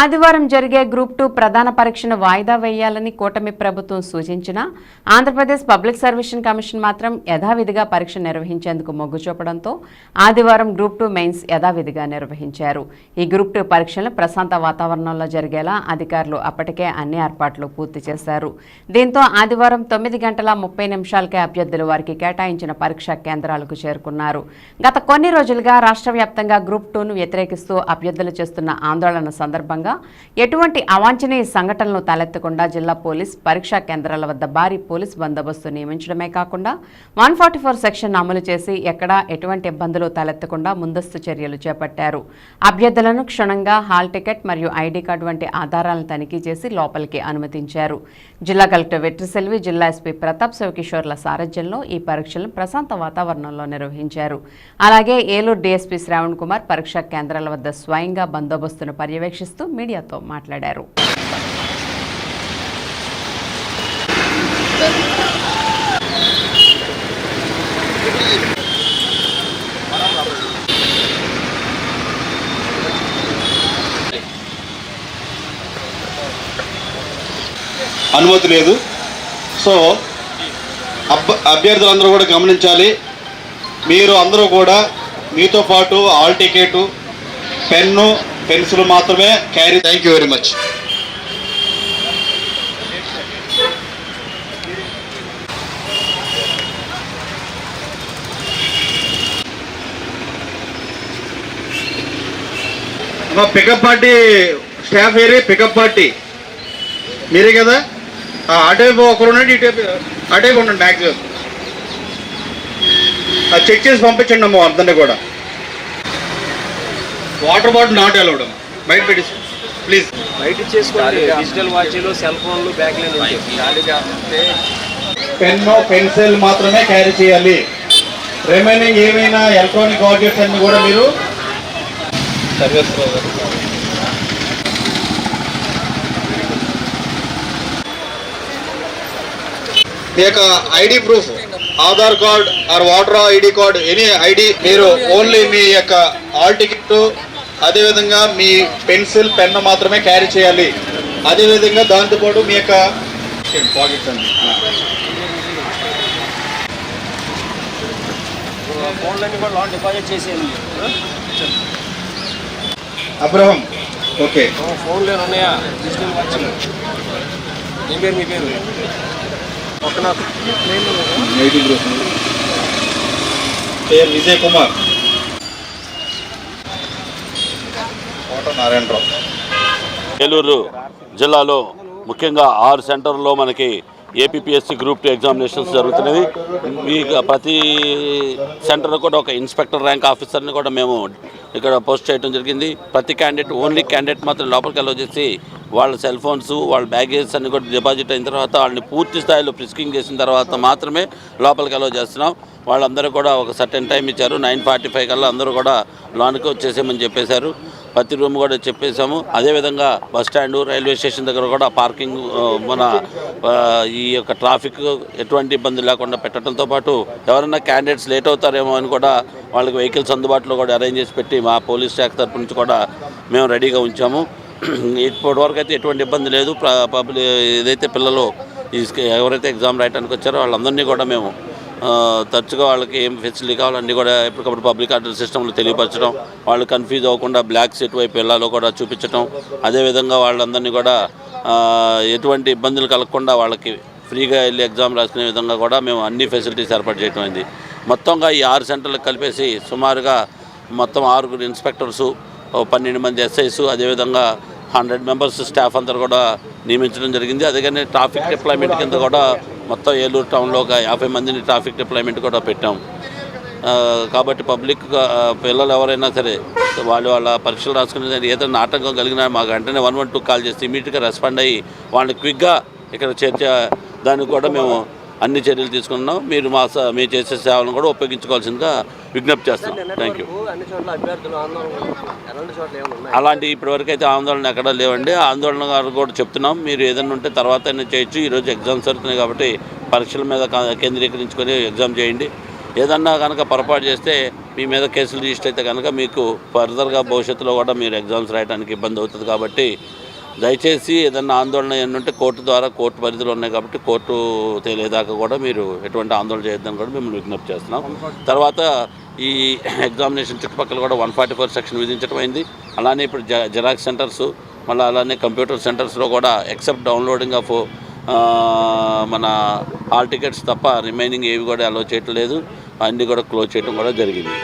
ఆదివారం జరిగే group two ప్రధాన పరీక్షను వాయిదా వేయాలని కూటమి ప్రభుత్వం సూచించినా ఆంధ్రప్రదేశ్ పబ్లిక్ సర్వీషన్ కమిషన్ మాత్రం యథావిధిగా పరీక్ష నిర్వహించేందుకు మొగ్గు చూపడంతో ఆదివారం గ్రూప్ టూ మెయిన్స్ యథావిధిగా నిర్వహించారు. ఈ గ్రూప్ టూ పరీక్షలను ప్రశాంత వాతావరణంలో జరిగేలా అధికారులు అప్పటికే అన్ని ఏర్పాట్లు పూర్తి చేశారు. దీంతో ఆదివారం తొమ్మిది గంటల ముప్పై నిమిషాలకే అభ్యర్థులు వారికి కేటాయించిన పరీక్షా కేంద్రాలకు చేరుకున్నారు. గత కొన్ని రోజులుగా రాష్ట్ర వ్యాప్తంగా గ్రూప్ టూను వ్యతిరేకిస్తూ అభ్యర్థులు చేస్తున్న ఆందోళన సందర్భంగా ఎటువంటి అవాంఛనీయ సంఘటనలు తలెత్తకుండా జిల్లా పోలీస్ పరీక్షా కేంద్రాల వద్ద భారీ పోలీస్ బందోబస్తు నియమించడమే కాకుండా వన్ ఫార్టీ ఫోర్ సెక్షన్ అమలు చేసి ఎక్కడా ఎటువంటి ఇబ్బందులు తలెత్తకుండా ముందస్తు చర్యలు చేపట్టారు. అభ్యర్థులను క్షుణ్ణంగా హాల్ టికెట్ మరియు ఐడి కార్డు వంటి ఆధారాలను తనిఖీ చేసి లోపలికి అనుమతించారు. జిల్లా కలెక్టర్ వెట్రిసెల్వి జిల్లా ఎస్పీ ప్రతాప్ శివకిషోర్ల సారథ్యంలో ఈ పరీక్షలను ప్రశాంత వాతావరణంలో నిర్వహించారు. అలాగే ఏలూరు డీఎస్పీ శ్రావణ్ కుమార్ పరీక్షా కేంద్రాల వద్ద స్వయంగా బందోబస్తును పర్యవేక్షిస్తూ మీడియాతో మాట్లాడారు. అనుమతి లేదు. సో అబ్బ అభ్యర్థులందరూ కూడా గమనించాలి. మీరు అందరూ కూడా మీతో పాటు ఆల్ టికెట్ పెన్ను పెన్సిల్ మాత్రమే carry thank you very much pickup party staff eri pickup party మీరే కదా? ఆ, అటువైపు ఒకరు ఉండండి ఇటువైపు అటువైపు ఉండండి మ్యాక్సిమం చెక్ చేసి పంపించండి అమ్మ అందరినీ కూడా. వాటర్ బాటిల్ నాట్ అలౌడ్ బయట పెట్టేసి. ప్లీజ్ బయట చేసుకోండి డిజిటల్ వాచీలు సెల్ ఫోన్లు బ్యాగ్లు పెన్ను పెన్సిల్ మాత్రమే క్యారీ చేయాలి. రిమైనింగ్ ఏమైనా ఎలక్ట్రానిక్ ఆబ్జెక్ట్స్ అన్ని కూడా మీరు సర్వీస్ మీ యొక్క ID proof Aadhaar card or voter ID card any ID మీరు ఓన్లీ మీ యొక్క ఆల్ టికెట్ అదేవిధంగా మీ పెన్సిల్ పెన్ మాత్రమే క్యారీ చేయాలి. అదేవిధంగా దాంతోపాటు మీ యొక్క పాకెట్స్ అండి. Abraham okay. ఫోన్లు ఉన్నాయా డిజిటల్ వాచీలు. ఏం పేరు మీ పేరు విజయ్ కుమార్. నారాయణరావు. ఏలూరు జిల్లాలో ముఖ్యంగా ఆరు సెంటర్లో మనకి ఏపీఎస్సి గ్రూప్ టూ ఎగ్జామినేషన్స్ జరుగుతున్నవి మీ ప్రతి సెంటర్ కూడా ఒక ఇన్స్పెక్టర్ ర్యాంక్ ఆఫీసర్ని కూడా మేము ఇక్కడ పోస్ట్ చేయడం జరిగింది. ప్రతి క్యాండిడేట్ ఓన్లీ క్యాండిడేట్ మాత్రం లోపలికి వెళ్ళి వాళ్ళ సెల్ ఫోన్స్ వాళ్ళ బ్యాగేజ్ అన్ని కూడా డిపాజిట్ అయిన తర్వాత వాళ్ళని పూర్తి స్థాయిలో ప్రిస్కింగ్ చేసిన తర్వాత మాత్రమే లోపలికి అలో చేస్తున్నాం. వాళ్ళందరూ కూడా ఒక సర్టెన్ టైం ఇచ్చారు. నైన్ ఫార్టీ ఫైవ్ కల్లా అందరూ కూడా లోనికి వచ్చేసేమని చెప్పేశారు. ప్రతి రూమ్ కూడా చెప్పేశాము. అదేవిధంగా బస్ స్టాండ్ రైల్వే స్టేషన్ దగ్గర కూడా పార్కింగ్ మన ఈ యొక్క ట్రాఫిక్ ఎటువంటి ఇబ్బంది లేకుండా పెట్టడంతో పాటు ఎవరైనా క్యాండిడేట్స్ లేట్ అవుతారేమో అని కూడా వాళ్ళకి వెహికల్స్ అందుబాటులో కూడా అరేంజ్ చేసి పెట్టి మా పోలీస్ శాఖ తరపు నుంచి కూడా మేము రెడీగా ఉంచాము. ఇప్పటి వరకు అయితే ఎటువంటి ఇబ్బంది లేదు. పబ్లిక్ ఏదైతే పిల్లలు ఎవరైతే ఎగ్జామ్ రాయడానికి వచ్చారో వాళ్ళందరినీ కూడా మేము తరచుగా వాళ్ళకి ఏం ఫెసిలిటీ కావాలో అన్నీ కూడా ఎప్పటికప్పుడు పబ్లిక్ ఆర్డర్ సిస్టంలో తెలియపరచడం వాళ్ళు కన్ఫ్యూజ్ అవ్వకుండా బ్లాక్ సెట్ వైపు వెళ్ళాలో కూడా చూపించడం అదేవిధంగా వాళ్ళందరినీ కూడా ఎటువంటి ఇబ్బందులు కలగకుండా వాళ్ళకి ఫ్రీగా వెళ్ళి ఎగ్జామ్ రాసుకునే విధంగా కూడా మేము అన్ని ఫెసిలిటీస్ ఏర్పాటు చేయడం అయింది. మొత్తంగా ఈ ఆరు సెంటర్లకు కలిపేసి సుమారుగా మొత్తం ఆరుగురు ఇన్స్పెక్టర్సు ఓ పన్నెండు మంది ఎస్ఐస్ అదేవిధంగా హండ్రెడ్ మెంబర్స్ స్టాఫ్ అందరు కూడా నియమించడం జరిగింది. అదేగానే ట్రాఫిక్ డిప్లాయ్మెంట్ కింద కూడా మొత్తం ఏలూరు టౌన్లో ఒక యాభై మందిని ట్రాఫిక్ డిప్లాయ్మెంట్ కూడా పెట్టాం. కాబట్టి పబ్లిక్ పిల్లలు ఎవరైనా సరే వాళ్ళు వాళ్ళ పరీక్షలు రాసుకునే ఏదైనా ఆటంకం కలిగినా మాకు వెంటనే వన్ వన్ టూ కాల్ చేసి ఇమీడియట్గా రెస్పాండ్ అయ్యి వాళ్ళని క్విక్గా ఇక్కడ చేర్చే దానికి కూడా మేము అన్ని చర్యలు తీసుకున్నాం. మీరు మా స- మీరు చేసే సేవలను కూడా ఉపయోగించుకోవాల్సిందిగా విజ్ఞప్తి చేస్తున్నాం. థ్యాంక్ యూ అలాంటి ఇప్పటివరకు అయితే ఆందోళన ఎక్కడా లేవండి. ఆందోళన గారు కూడా చెప్తున్నాం. మీరు ఏదైనా ఉంటే తర్వాత అయినా చేయొచ్చు. ఈరోజు ఎగ్జామ్స్ జరుగుతున్నాయి కాబట్టి పరీక్షల మీద కేంద్రీకరించుకొని ఎగ్జామ్ చేయండి. ఏదన్నా కనుక పొరపాటు చేస్తే మీ మీద కేసులు రిజిస్టర్ అయితే కనుక మీకు ఫర్దర్గా భవిష్యత్తులో కూడా మీరు ఎగ్జామ్స్ రాయడానికి ఇబ్బంది అవుతుంది కాబట్టి దయచేసి ఏదన్నా ఆందోళన ఏంటంటే కోర్టు ద్వారా కోర్టు పరిధిలో ఉన్నాయి కాబట్టి కోర్టు తేలేదాకా కూడా మీరు ఎటువంటి ఆందోళన చేయొద్దని కూడా మిమ్మల్ని విజ్ఞప్తి చేస్తున్నాం. తర్వాత ఈ ఎగ్జామినేషన్ చుట్టుపక్కల కూడా వన్ ఫార్టీ ఫోర్ సెక్షన్ విధించడం అయింది. అలానే ఇప్పుడు జెరాక్స్ సెంటర్స్ మళ్ళీ అలానే కంప్యూటర్ సెంటర్స్లో కూడా ఎక్సెప్ట్ డౌన్లోడింగ్ ఆఫ్ మన ఆల్ టికెట్స్ తప్ప రిమైనింగ్ ఏవి కూడా అలో చేయట్లేదు. అన్నీ కూడా క్లోజ్ చేయడం కూడా జరిగింది.